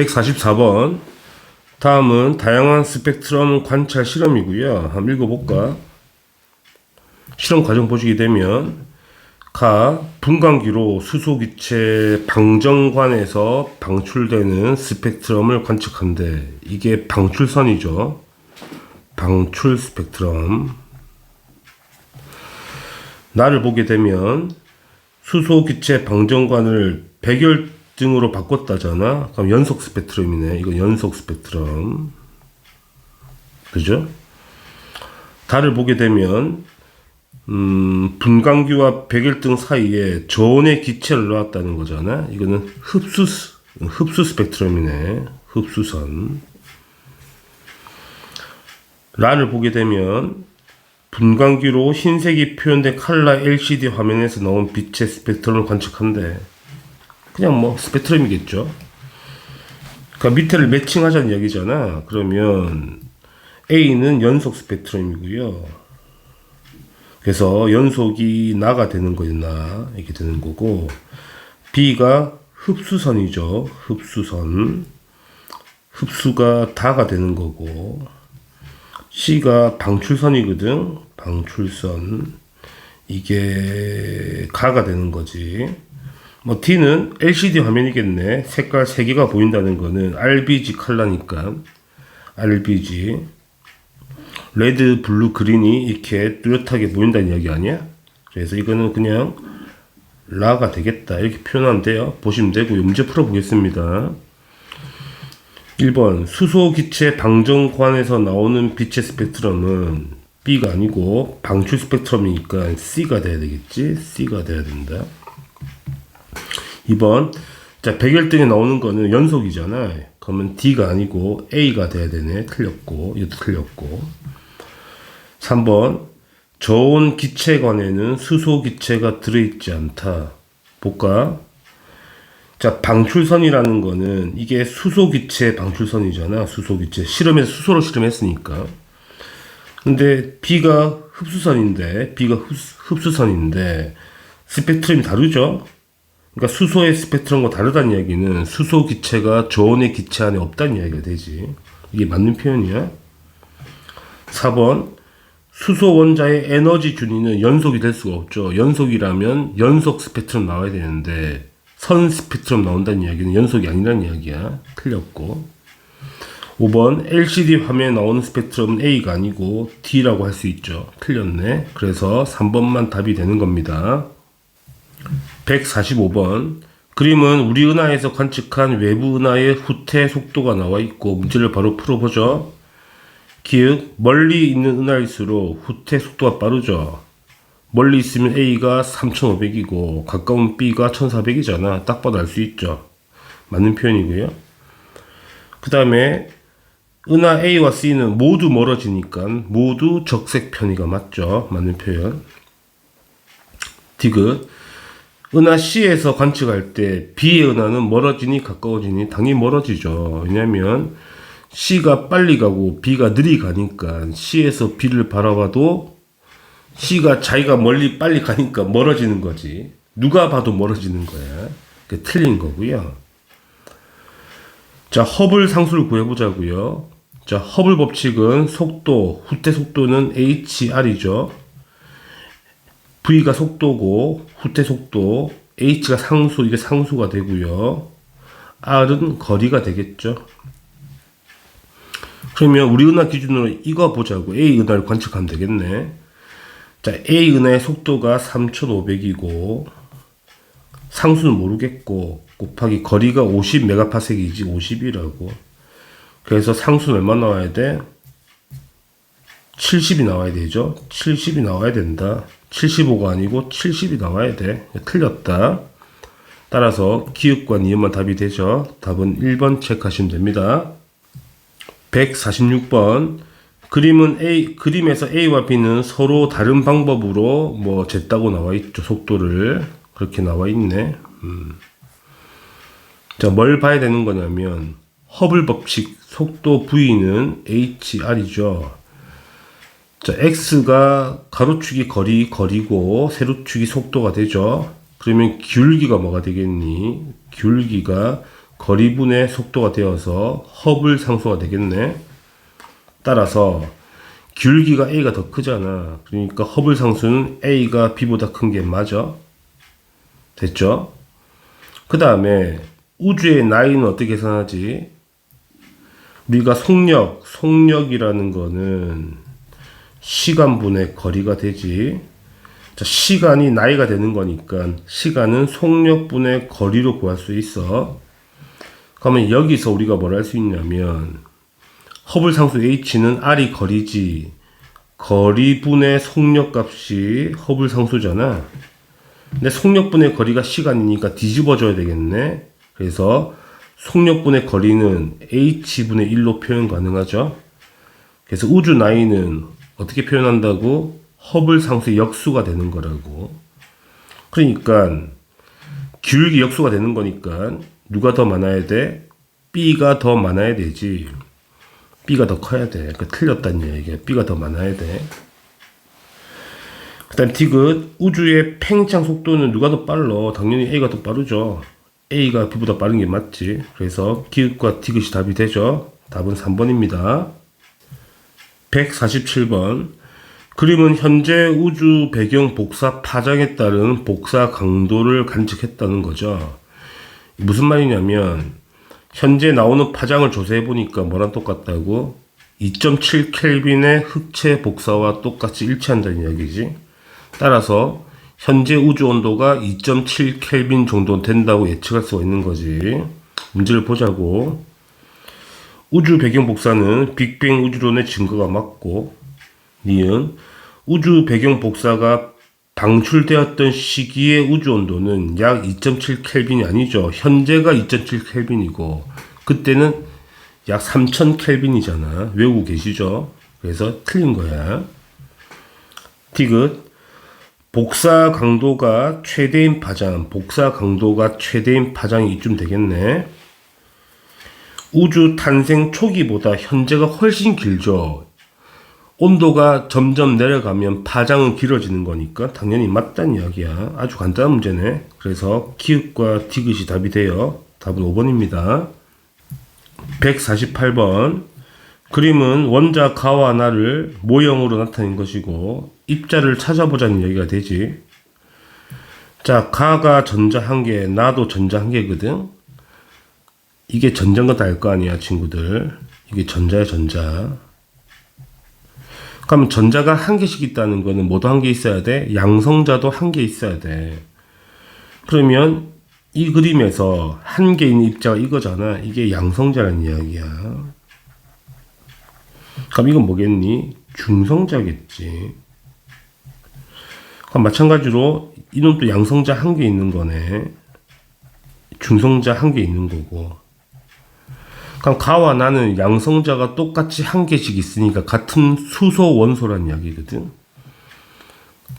144번. 다음은 다양한 스펙트럼 관찰 실험이고요. 한번 읽어볼까? 실험 과정 보시게 되면 가 분광기로 수소기체 방정관에서 방출되는 스펙트럼을 관측한대. 이게 방출선이죠. 방출 스펙트럼. 나를 보게 되면 수소기체 방정관을 백열 등으로 바꿨다잖아. 그럼 연속 스펙트럼이네. 이거 연속 스펙트럼. 그죠? 달을 보게 되면 음, 분광기와 백열등 사이에 저온의 기체를 놓았다는 거잖아. 이거는 흡수 흡수 스펙트럼이네. 흡수선. 라를 보게 되면 분광기로 흰색이 표현된 칼라 LCD 화면에서 나온 빛의 스펙트럼을 관측한대. 그냥 뭐 스펙트럼이겠죠. 그러니까 밑에를 매칭하자는 이야기잖아. 그러면 A는 연속 스펙트럼이고요. 그래서 연속이 나가 되는 거예요, 나. 이렇게 되는 거고. B가 흡수선이죠. 흡수선. 흡수가 다가 되는 거고. C가 방출선이거든. 방출선. 이게 가가 되는 거지. 뭐 D는 LCD 화면이겠네. 색깔 3개가 보인다는 거는 RBG 컬러니까. RBG. 레드, 블루, 그린이 이렇게 뚜렷하게 보인다는 이야기 아니야? 그래서 이거는 그냥 라가 되겠다. 이렇게 표현하면 돼요. 보시면 되고, 문제 풀어보겠습니다. 1번 수소 기체 방정관에서 나오는 빛의 스펙트럼은 B가 아니고 방출 스펙트럼이니까 C가 돼야 되겠지? C가 돼야 된다. 2번 자 백열등에 나오는 거는 연속이잖아. 그러면 D가 아니고 A가 돼야 되네. 틀렸고 이것도 틀렸고. 3번 저온 기체관에는 수소 기체가 들어있지 않다. 볼까? 자, 방출선이라는 거는 이게 수소 기체 방출선이잖아. 수소 기체. 실험에서 수소로 실험했으니까. 근데 B가 흡수선인데, B가 흡수, 선인데 스펙트럼이 다르죠? 그러니까 수소의 스펙트럼과 다르다는 이야기는 수소 기체가 저온의 기체 안에 없다는 이야기가 되지. 이게 맞는 표현이야? 4번. 수소 원자의 에너지 준위는 연속이 될 수가 없죠. 연속이라면 연속 스펙트럼 나와야 되는데, 선 스펙트럼 나온다는 이야기는 연속이 아니라는 이야기야. 틀렸고. 5번 LCD 화면에 나오는 스펙트럼은 A가 아니고 D라고 할 수 있죠. 틀렸네. 그래서 3번만 답이 되는 겁니다. 145번 그림은 우리 은하에서 관측한 외부 은하의 후퇴 속도가 나와 있고 문제를 바로 풀어보죠. 기획 멀리 있는 은하일수록 후퇴 속도가 빠르죠. 멀리 있으면 A가 3500이고 가까운 B가 1400이잖아. 딱 봐도 알 수 있죠. 맞는 표현이고요. 그 다음에 은하 A와 C는 모두 멀어지니까 모두 적색 편의가 맞죠. 맞는 표현. 디귿 은하 C에서 관측할 때 B의 은하는 멀어지니 가까워지니 당연히 멀어지죠. 왜냐면 C가 빨리 가고 B가 느리 가니까 C에서 B를 바라봐도 C가 자기가 멀리 빨리 가니까 멀어지는 거지. 누가 봐도 멀어지는 거야. 그 틀린 거고요. 자, 허블 상수를 구해보자고요. 자, 허블 법칙은 속도, 후퇴 속도는 HR이죠. V가 속도고 후퇴 속도, H가 상수, 이게 상수가 되고요. R은 거리가 되겠죠. 그러면 우리 은하 기준으로 이거 보자고 A 은하를 관측하면 되겠네. 자, A 은하의 속도가 3,500이고 상수는 모르겠고 곱하기 거리가 50 메가파섹이지 50이라고. 그래서 상수는 얼마 나와야 돼? 70이 나와야 되죠. 70이 나와야 된다. 75가 아니고 70이 나와야 돼. 틀렸다. 따라서 기읍과 니은만 답이 되죠. 답은 1번 체크하시면 됩니다. 146번 그림은 A 그림에서 A와 B는 서로 다른 방법으로 뭐 쟀다고 나와 있죠. 속도를 그렇게 나와 있네. 음. 자, 뭘 봐야 되는 거냐면 허블 법칙 속도 V는 HR이죠. 자, X가 가로축이 거리, 거리고 세로축이 속도가 되죠. 그러면 기울기가 뭐가 되겠니? 기울기가 거리분의 속도가 되어서 허블 상수가 되겠네. 따라서 귤기가 A가 더 크잖아. 그러니까 허블 상수는 A가 B보다 큰 게 맞아. 됐죠? 그 다음에 우주의 나이는 어떻게 계산하지? 우리가 속력, 속력이라는 거는 시간분의 거리가 되지. 자, 시간이 나이가 되는 거니까 시간은 속력분의 거리로 구할 수 있어. 그러면 여기서 우리가 뭘 할 수 있냐면 허블 상수 h는 r이 거리지. 거리분의 속력값이 허블 상수잖아. 근데 속력분의 거리가 시간이니까 뒤집어줘야 되겠네. 그래서 속력분의 거리는 h분의 1로 표현 가능하죠. 그래서 우주 나이는 어떻게 표현한다고? 허블 상수의 역수가 되는 거라고. 그러니까 기울기 역수가 되는 거니까 누가 더 많아야 돼? B가 더 많아야 되지. B가 더 커야 돼. 그 틀렸다는 얘기야. B가 더 많아야 돼. 그 다음 디귿 우주의 팽창 속도는 누가 더 빨라? 당연히 A가 더 빠르죠. A가 B보다 빠른 게 맞지. 그래서 기읒과 디귿이 답이 되죠. 답은 3번입니다. 147번 그림은 현재 우주 배경 복사 파장에 따른 복사 강도를 관측했다는 거죠. 무슨 말이냐면 현재 나오는 파장을 조사해 보니까 뭐랑 똑같다고 2.7 켈빈의 흑체 복사와 똑같이 일치한다는 이야기지. 따라서 현재 우주 온도가 2.7 켈빈 정도 된다고 예측할 수가 있는 거지. 문제를 보자고. 우주 배경 복사는 빅뱅 우주론의 증거가 맞고, 니은 우주 배경 복사가 방출되었던 시기의 우주 온도는 약 2.7 켈빈이 아니죠. 현재가 2.7 켈빈이고, 그때는 약 3000 켈빈이잖아. 외우고 계시죠? 그래서 틀린 거야. 디귿 복사 강도가 최대인 파장, 복사 강도가 최대인 파장이 이쯤 되겠네. 우주 탄생 초기보다 현재가 훨씬 길죠. 온도가 점점 내려가면 파장은 길어지는 거니까 당연히 맞다는 이야기야. 아주 간단한 문제네. 그래서 키읔과 디귿이 답이 돼요. 답은 5번입니다. 148번. 그림은 원자 가와 나를 모형으로 나타낸 것이고 입자를 찾아보자는 얘기가 되지. 자, 가가 전자 한 개, 나도 전자 한 개거든. 이게 전자인 건다알거 아니야, 친구들. 이게 전자야, 전자. 그럼 전자가 한 개씩 있다는 거는 뭐도 한 개 있어야 돼? 양성자도 한 개 있어야 돼. 그러면 이 그림에서 한개 있는 입자가 이거잖아. 이게 양성자라는 이야기야. 그럼 이건 뭐겠니? 중성자겠지. 그럼 마찬가지로 이놈도 양성자 한 개 있는 거네. 중성자 한 개 있는 거고. 그럼 가와 나는 양성자가 똑같이 한 개씩 있으니까 같은 수소 원소란 이야기거든.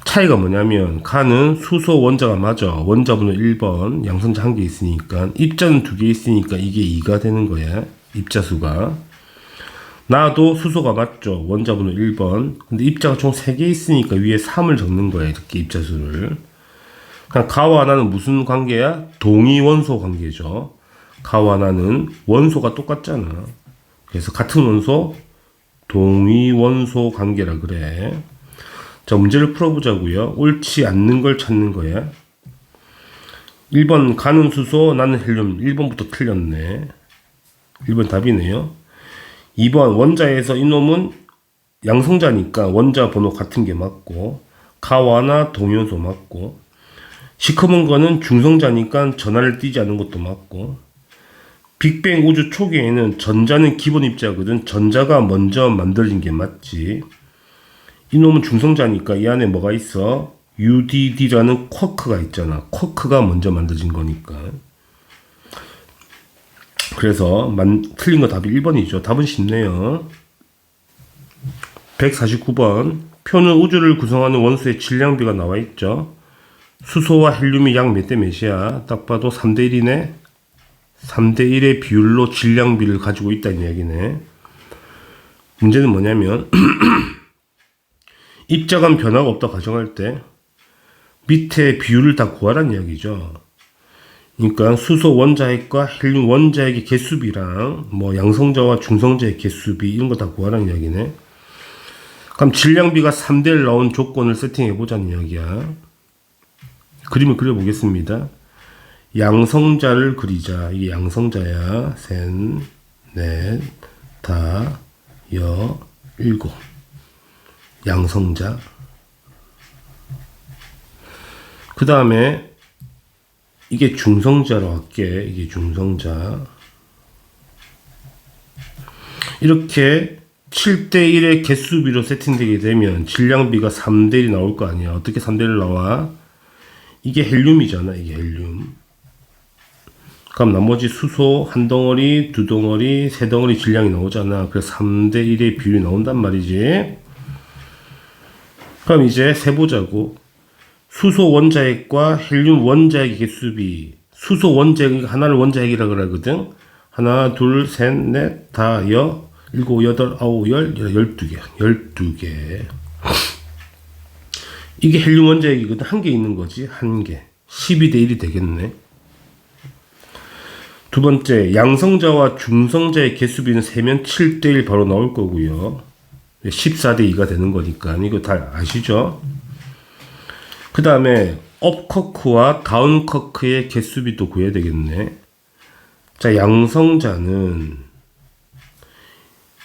차이가 뭐냐면 가는 수소 원자가 맞아. 원자번호 1번 양성자 한 개 있으니까 입자는 두 개 있으니까 이게 2가 되는 거야. 입자 수가. 나도 수소가 맞죠. 원자번호 1번. 근데 입자가 총 3개 있으니까 위에 3을 적는 거야. 이렇게 입자 수를. 그냥 가와 나는 무슨 관계야? 동위 원소 관계죠. 가와 나는 원소가 똑같잖아. 그래서 같은 원소, 동위 원소 관계라 그래. 자, 문제를 풀어보자고요. 옳지 않는 걸 찾는 거야. 1번 가는 수소, 나는 헬륨. 1번부터 틀렸네. 1번 답이네요. 2번 원자에서 이놈은 양성자니까 원자 번호 같은 게 맞고 가와나 동위원소 맞고 시커먼 거는 중성자니까 전하를 띄지 않는 것도 맞고 빅뱅 우주 초기에는 전자는 기본 입자거든 전자가 먼저 만들어진 게 맞지 이놈은 중성자니까 이 안에 뭐가 있어 UDD라는 쿼크가 있잖아 쿼크가 먼저 만들어진 거니까 그래서 만, 틀린 거 답이 1번이죠. 답은 쉽네요. 149번. 표는 우주를 구성하는 원소의 질량비가 나와 있죠. 수소와 헬륨이 약몇대 몇이야? 딱 봐도 3대 1이네. 3대 1의 비율로 질량비를 가지고 있다는 이야기네. 문제는 뭐냐면 입자간 변화가 없다 가정할 때 밑에 비율을 다 구하라는 이야기죠. 그러니까 수소 원자핵과 헬륨 원자핵의 개수비랑 뭐 양성자와 중성자의 개수비 이런 거 다 구하라는 이야기네. 그럼 질량비가 3대1 나온 조건을 세팅해 보자는 이야기야. 그림을 그려 보겠습니다. 양성자를 그리자. 이게 양성자야. 셋, 넷, 다, 여, 일곱. 양성자. 그 다음에 이게 중성자로 할게. 이게 중성자. 이렇게 7대1의 개수비로 세팅되게 되면 질량비가 3대1이 나올 거 아니야. 어떻게 3대1 나와? 이게 헬륨이잖아. 이게 헬륨. 그럼 나머지 수소 한 덩어리, 두 덩어리, 세 덩어리 질량이 나오잖아. 그래서 3대 1의 비율이 나온단 말이지. 그럼 이제 세보자고. 수소 원자핵과 헬륨 원자핵의 개수비. 수소 원자핵 하나를 원자핵이라 그러거든. 하나, 둘, 셋, 넷, 다, 여, 일곱, 여덟, 아홉, 열, 열두 개. 열두 개. 이게 헬륨 원자핵이거든. 한 개 있는 거지. 한 개. 12대 1이 되겠네. 두 번째, 양성자와 중성자의 개수비는 세면 7대 1 바로 나올 거고요. 14대 2가 되는 거니까. 이거 다 아시죠? 그 다음에 업커크와 다운커크의 개수비도 구해야 되겠네. 자, 양성자는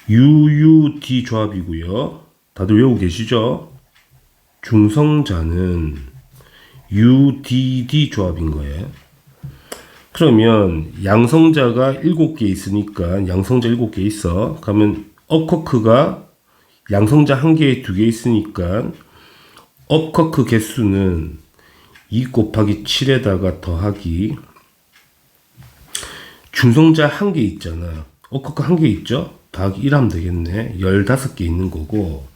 UUD 조합이고요. 다들 외우고 계시죠? 중성자는 UDD 조합인 거예요. 그러면 양성자가 7개 있으니까 양성자 7개 있어. 그러면 업커크가 양성자 1개에 2개 있으니까 업커크 개수는 2 곱하기 7에다가 더하기 중성자 1개 있잖아. 업커크 1개 있죠? 더하기 1 하면 되겠네. 15개 있는 거고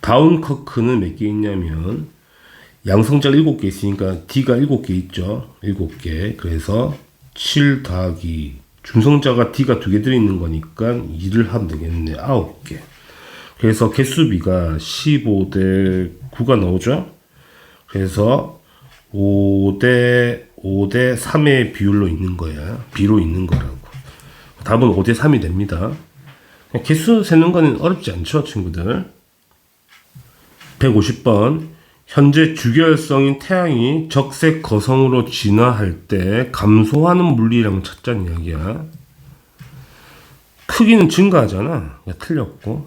다운커크는 몇 개 있냐면 양성자가 7개 있으니까 D가 7개 있죠. 7개. 그래서 7 더하기 중성자가 D가 2개 들어있는 거니까 2를 하면 되겠네. 9개. 그래서 개수비가 15 대 9가 나오죠. 그래서 5대 5대 3의 비율로 있는 거야. 비로 있는 거라고. 답은 5대 3이 됩니다. 개수 세는 거는 어렵지 않죠, 친구들. 150번. 현재 주결성인 태양이 적색 거성으로 진화할 때 감소하는 물리량 찾자는 이야기야. 크기는 증가하잖아. 야, 틀렸고.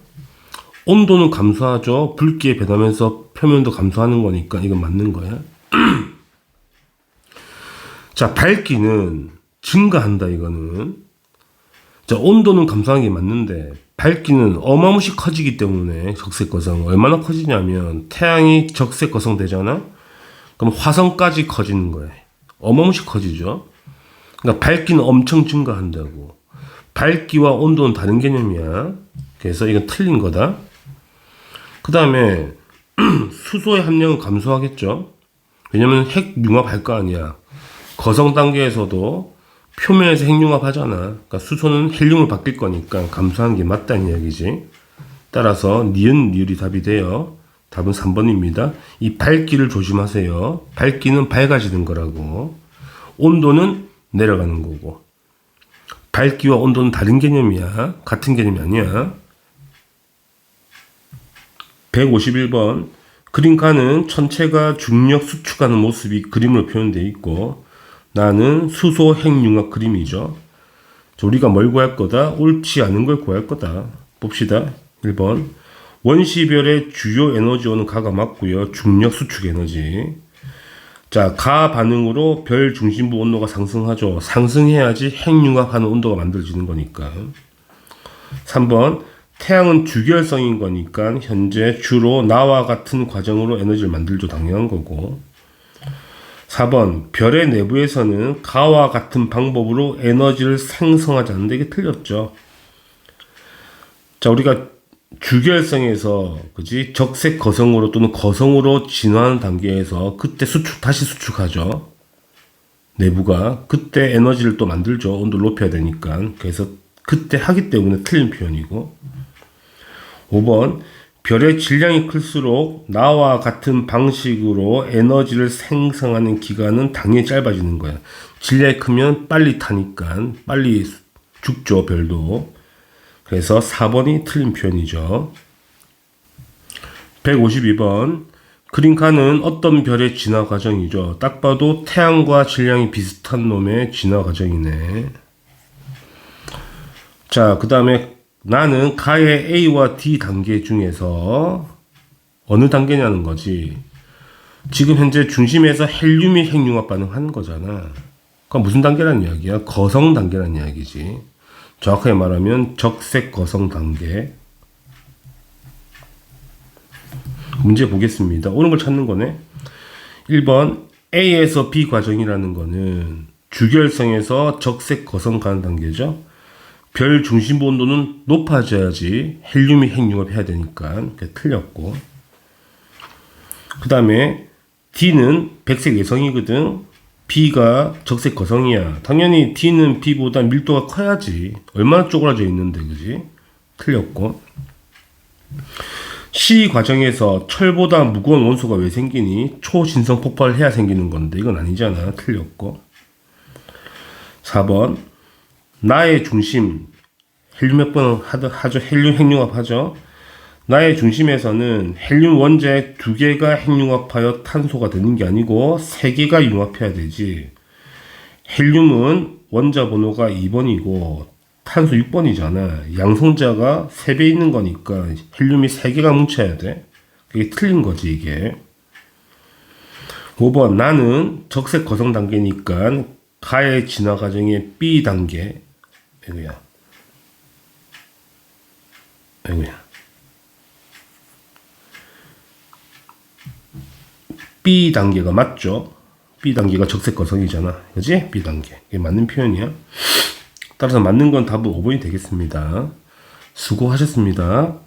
온도는 감소하죠. 붉기에 변하면서 표면도 감소하는 거니까 이건 맞는 거야. 자, 밝기는 증가한다, 이거는. 자, 온도는 감소하는 게 맞는데, 밝기는 어마무시 커지기 때문에 적색 거성 얼마나 커지냐면 태양이 적색 거성 되잖아. 그럼 화성까지 커지는 거예요. 어마무시 커지죠. 그러니까 밝기는 엄청 증가한다고. 밝기와 온도는 다른 개념이야. 그래서 이건 틀린 거다. 그 다음에 수소의 함량은 감소하겠죠. 왜냐면 핵융합할 거 아니야. 거성 단계에서도 표면에서 핵융합 하잖아. 그러니까 수소는 헬륨을 바뀔 거니까 감소하는 게 맞다는 이야기지. 따라서 니은 니을이 답이 돼요. 답은 3번입니다. 이 밝기를 조심하세요. 밝기는 밝아지는 거라고. 온도는 내려가는 거고. 밝기와 온도는 다른 개념이야. 같은 개념이 아니야. 151번. 그림가는 천체가 중력 수축하는 모습이 그림으로 표현되어 있고, 나는 수소 핵융합 그림이죠. 우리가 뭘 구할 거다? 옳지 않은 걸 구할 거다. 봅시다. 1번. 원시별의 주요 에너지원은 가가 맞고요. 중력 수축 에너지. 자, 가 반응으로 별 중심부 온도가 상승하죠. 상승해야지 핵융합하는 온도가 만들어지는 거니까. 3번. 태양은 주결성인 거니까 현재 주로 나와 같은 과정으로 에너지를 만들죠. 당연한 거고. 4번 별의 내부에서는 가와 같은 방법으로 에너지를 생성하지 않는데 이게 틀렸죠. 자 우리가 주결성에서 그지 적색 거성으로 또는 거성으로 진화하는 단계에서 그때 수축 다시 수축하죠. 내부가 그때 에너지를 또 만들죠. 온도를 높여야 되니까. 그래서 그때 하기 때문에 틀린 표현이고. 5번 별의 질량이 클수록 나와 같은 방식으로 에너지를 생성하는 기간은 당연히 짧아지는 거야. 질량이 크면 빨리 타니까 빨리 죽죠, 별도. 그래서 4번이 틀린 표현이죠. 152번. 그린카는 어떤 별의 진화 과정이죠. 딱 봐도 태양과 질량이 비슷한 놈의 진화 과정이네. 자, 그 다음에 나는 가의 A와 D 단계 중에서 어느 단계냐는 거지. 지금 현재 중심에서 헬륨이 핵융합 반응하는 거잖아. 그럼 무슨 단계란 이야기야? 거성 단계란 이야기지. 정확하게 말하면 적색 거성 단계. 문제 보겠습니다. 옳은 걸 찾는 거네. 1번 A에서 B 과정이라는 거는 주결성에서 적색 거성 가는 단계죠. 별 중심부 온도는 높아져야지 헬륨이 핵융합 해야 되니까 그게 틀렸고. 그 다음에 D는 백색 외성이거든. B가 적색 거성이야. 당연히 D는 B보다 밀도가 커야지. 얼마나 쪼그라져 있는데 그지? 틀렸고. C 과정에서 철보다 무거운 원소가 왜 생기니? 초진성 폭발을 해야 생기는 건데 이건 아니잖아. 틀렸고. 4번 나의 중심 헬륨 몇 번 하죠 헬륨 핵융합 하죠. 나의 중심에서는 헬륨 원자의 두 개가 핵융합하여 탄소가 되는 게 아니고 세 개가 융합해야 되지. 헬륨은 원자 번호가 2번이고 탄소 6번이잖아. 양성자가 3배 있는 거니까 헬륨이 3개가 뭉쳐야 돼. 그게 틀린 거지 이게. 5번 나는 적색 거성 단계니까 가의 진화 과정의 B 단계 아이고야. 아이고야. B 단계가 맞죠? B 단계가 적색 거성이잖아. 그지? B 단계. 이게 맞는 표현이야. 따라서 맞는 건 답은 5번이 되겠습니다. 수고하셨습니다